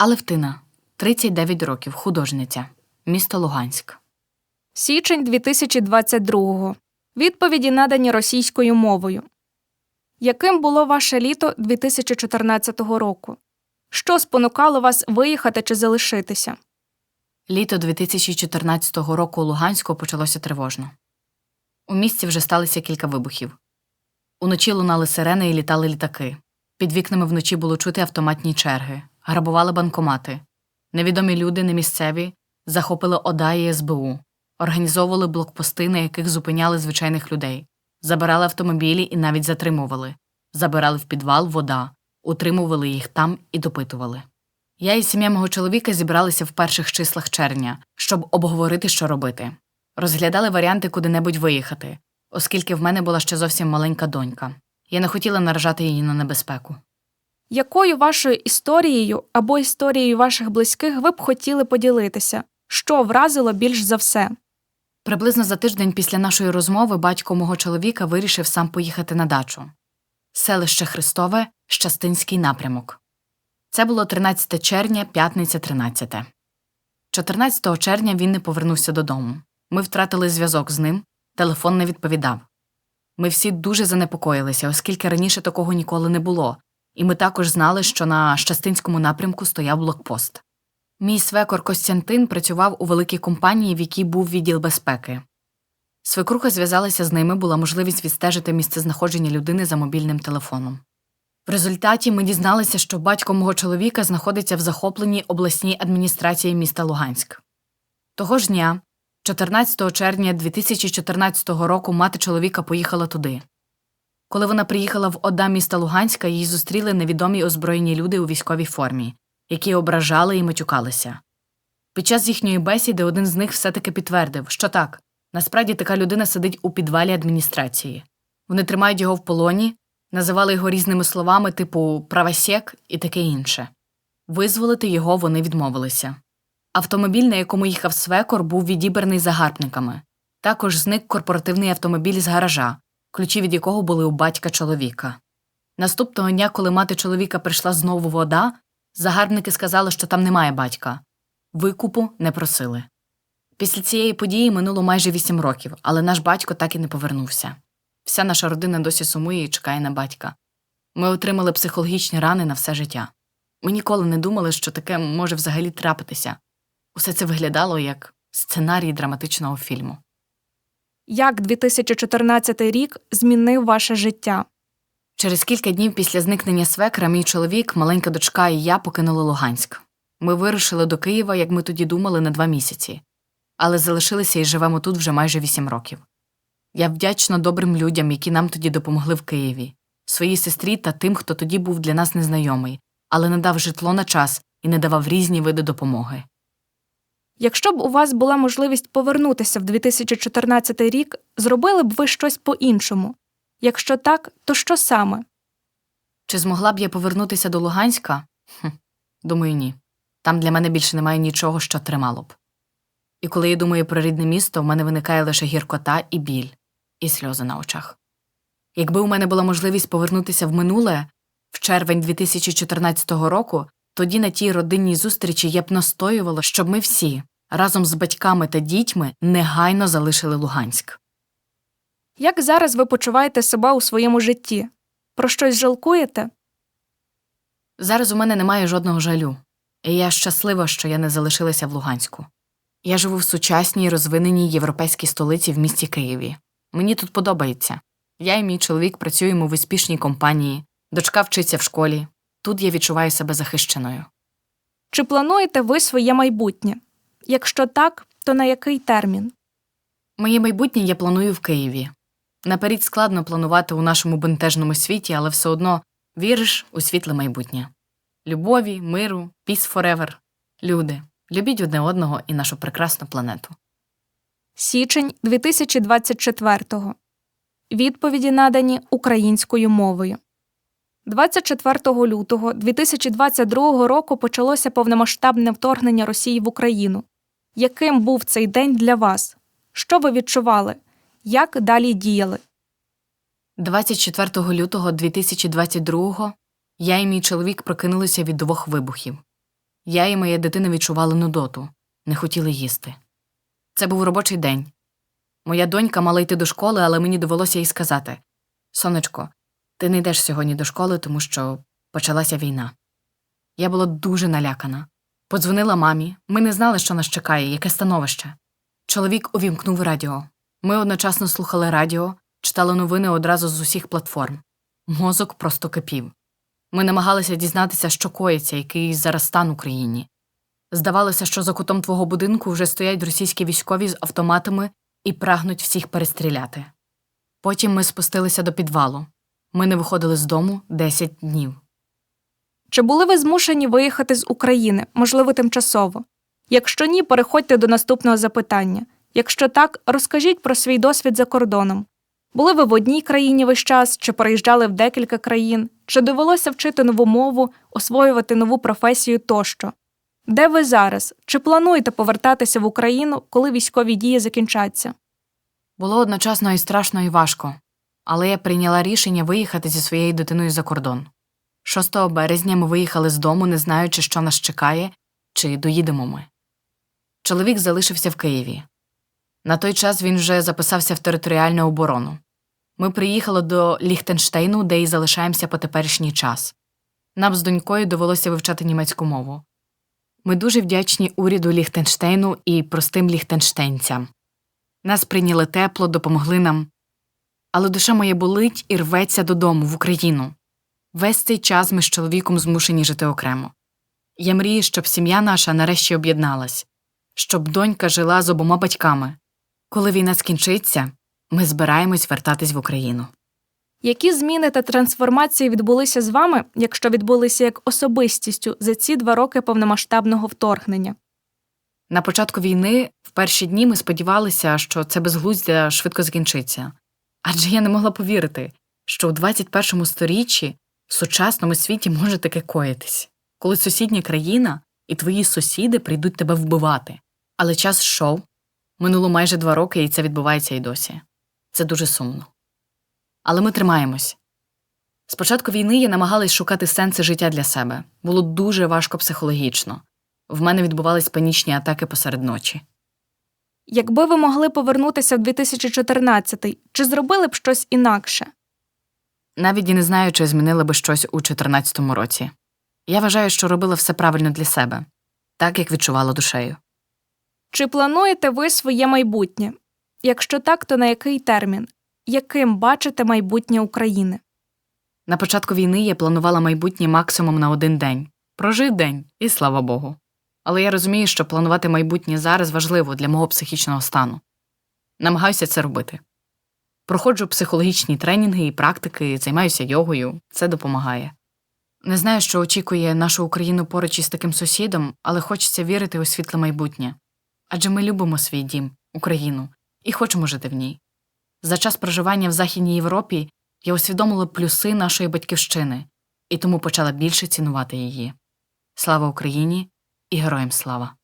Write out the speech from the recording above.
Алевтина, 39 років, художниця, місто Луганськ. Січень 2022-го. Відповіді надані російською мовою. Яким було ваше літо 2014 року? Що спонукало вас виїхати чи залишитися? Літо 2014 року у Луганську почалося тривожно. У місті вже сталося кілька вибухів. Уночі лунали сирени і літали літаки. Під вікнами вночі було чути автоматні черги, грабували банкомати. Невідомі люди, немісцеві, захопили ОДА і СБУ, організовували блокпости, на яких зупиняли звичайних людей, забирали автомобілі і навіть затримували, забирали в підвал вода, утримували їх там і допитували. Я і сім'я мого чоловіка зібралися в перших числах червня, щоб обговорити, що робити. Розглядали варіанти куди-небудь виїхати, оскільки в мене була ще зовсім маленька донька. Я не хотіла наражати її на небезпеку. Якою вашою історією або історією ваших близьких ви б хотіли поділитися? Що вразило більш за все? Приблизно за тиждень після нашої розмови батько мого чоловіка вирішив сам поїхати на дачу. Селище Христове, Щастинський напрямок. Це було 13 червня, п'ятниця 13. 14 червня він не повернувся додому. Ми втратили зв'язок з ним, телефон не відповідав. Ми всі дуже занепокоїлися, оскільки раніше такого ніколи не було, і ми також знали, що на Щастинському напрямку стояв блокпост. Мій свекор Костянтин працював у великій компанії, в якій був відділ безпеки. Свекруха зв'язалася з ними, була можливість відстежити місцезнаходження людини за мобільним телефоном. В результаті ми дізналися, що батько мого чоловіка знаходиться в захопленій обласній адміністрації міста Луганськ. Того ж дня, 14 червня 2014 року, мати чоловіка поїхала туди. Коли вона приїхала в ОДА міста Луганська, її зустріли невідомі озброєні люди у військовій формі, які ображали і матюкалися. Під час їхньої бесіди один з них все-таки підтвердив, що так, насправді така людина сидить у підвалі адміністрації. Вони тримають його в полоні, називали його різними словами, типу правосек і таке інше. Визволити його вони відмовилися. Автомобіль, на якому їхав свекор, був відібраний загарбниками. Також зник корпоративний автомобіль з гаража, ключі від якого були у батька чоловіка. Наступного дня, коли мати чоловіка прийшла знову вода, загарбники сказали, що там немає батька. Викупу не просили. Після цієї події минуло майже вісім років, але наш батько так і не повернувся. Вся наша родина досі сумує і чекає на батька. Ми отримали психологічні рани на все життя. Ми ніколи не думали, що таке може взагалі трапитися. Усе це виглядало як сценарій драматичного фільму. Як 2014 рік змінив ваше життя? Через кілька днів після зникнення свекра мій чоловік, маленька дочка і я покинули Луганськ. Ми вирушили до Києва, як ми тоді думали, на два місяці, але залишилися і живемо тут вже майже вісім років. Я вдячна добрим людям, які нам тоді допомогли в Києві, своїй сестрі та тим, хто тоді був для нас незнайомий, але надав житло на час і не давав різні види допомоги. Якщо б у вас була можливість повернутися в 2014 рік, зробили б ви щось по-іншому? Якщо так, то що саме? Чи змогла б я повернутися до Луганська? Хм, думаю, ні. Там для мене більше немає нічого, що тримало б. І коли я думаю про рідне місто, в мене виникає лише гіркота і біль, і сльози на очах. Якби у мене була можливість повернутися в минуле, в червень 2014 року, тоді на тій родинній зустрічі я б настоювала, щоб ми всі, разом з батьками та дітьми, негайно залишили Луганськ. Як зараз ви почуваєте себе у своєму житті? Про щось жалкуєте? Зараз у мене немає жодного жалю, і я щаслива, що я не залишилася в Луганську. Я живу в сучасній розвиненій європейській столиці в місті Києві. Мені тут подобається. Я і мій чоловік працюємо в успішній компанії, дочка вчиться в школі. Тут я відчуваю себе захищеною. Чи плануєте ви своє майбутнє? Якщо так, то на який термін? Моє майбутнє я планую в Києві. Наперед складно планувати у нашому бентежному світі, але все одно віриш у світле майбутнє. Любові, миру, peace forever. Люди, любіть одне одного і нашу прекрасну планету. Січень 2024. Відповіді надані українською мовою. 24 лютого 2022 року почалося повномасштабне вторгнення Росії в Україну. Яким був цей день для вас? Що ви відчували? Як далі діяли? 24 лютого 2022 я і мій чоловік прокинулися від двох вибухів. Я і моя дитина відчували нудоту, не хотіли їсти. Це був робочий день. Моя донька мала йти до школи, але мені довелося їй сказати Сонечко, ти не йдеш сьогодні до школи, тому що почалася війна. Я була дуже налякана. Подзвонила мамі. Ми не знали, що нас чекає, яке становище. Чоловік увімкнув радіо. Ми одночасно слухали радіо, читали новини одразу з усіх платформ. Мозок просто кипів. Ми намагалися дізнатися, що коїться, який зараз стан Україні. Здавалося, що за кутом твого будинку вже стоять російські військові з автоматами і прагнуть всіх перестріляти. Потім ми спустилися до підвалу. Ми не виходили з дому 10 днів. Чи були ви змушені виїхати з України, можливо, тимчасово? Якщо ні, переходьте до наступного запитання. Якщо так, розкажіть про свій досвід за кордоном. Були ви в одній країні весь час, чи переїжджали в декілька країн, чи довелося вчити нову мову, освоювати нову професію тощо? Де ви зараз? Чи плануєте повертатися в Україну, коли військові дії закінчаться? Було одночасно і страшно, і важко, але я прийняла рішення виїхати зі своєю дитиною за кордон. 6 березня ми виїхали з дому, не знаючи, що нас чекає, чи доїдемо ми. Чоловік залишився в Києві. На той час він вже записався в територіальну оборону. Ми приїхали до Ліхтенштейну, де і залишаємося по теперішній час. Нам з донькою довелося вивчати німецьку мову. Ми дуже вдячні уряду Ліхтенштейну і простим ліхтенштейнцям. Нас прийняли тепло, допомогли нам. Але душа моя болить і рветься додому, в Україну. Весь цей час ми з чоловіком змушені жити окремо. Я мрію, щоб сім'я наша нарешті об'єдналась, щоб донька жила з обома батьками. Коли війна скінчиться, ми збираємось вертатись в Україну. Які зміни та трансформації відбулися з вами, якщо відбулися як особистістю за ці два роки повномасштабного вторгнення? На початку війни, в перші дні, ми сподівалися, що це безглуздя швидко закінчиться. Адже я не могла повірити, що у 21 сторіччі в сучасному світі може таке коїтись, коли сусідня країна і твої сусіди прийдуть тебе вбивати. Але час йшов, минуло майже два роки, і це відбувається і досі. Це дуже сумно. Але ми тримаємось. З початку війни я намагалась шукати сенси життя для себе. Було дуже важко психологічно. В мене відбувались панічні атаки посеред ночі. Якби ви могли повернутися в 2014 чи зробили б щось інакше? Навіть і не знаю, чи змінила би щось у 2014 році. Я вважаю, що робила все правильно для себе, так як відчувала душею. Чи плануєте ви своє майбутнє? Якщо так, то на який термін? Яким бачите майбутнє України? На початку війни я планувала майбутнє максимум на один день. Прожив день, і слава Богу. Але я розумію, що планувати майбутнє зараз важливо для мого психічного стану. Намагаюся це робити. Проходжу психологічні тренінги і практики, займаюся йогою, це допомагає. Не знаю, що очікує нашу Україну поруч із таким сусідом, але хочеться вірити у світле майбутнє. Адже ми любимо свій дім, Україну, і хочемо жити в ній. За час проживання в Західній Європі я усвідомила плюси нашої батьківщини і тому почала більше цінувати її. Слава Україні і героям слава!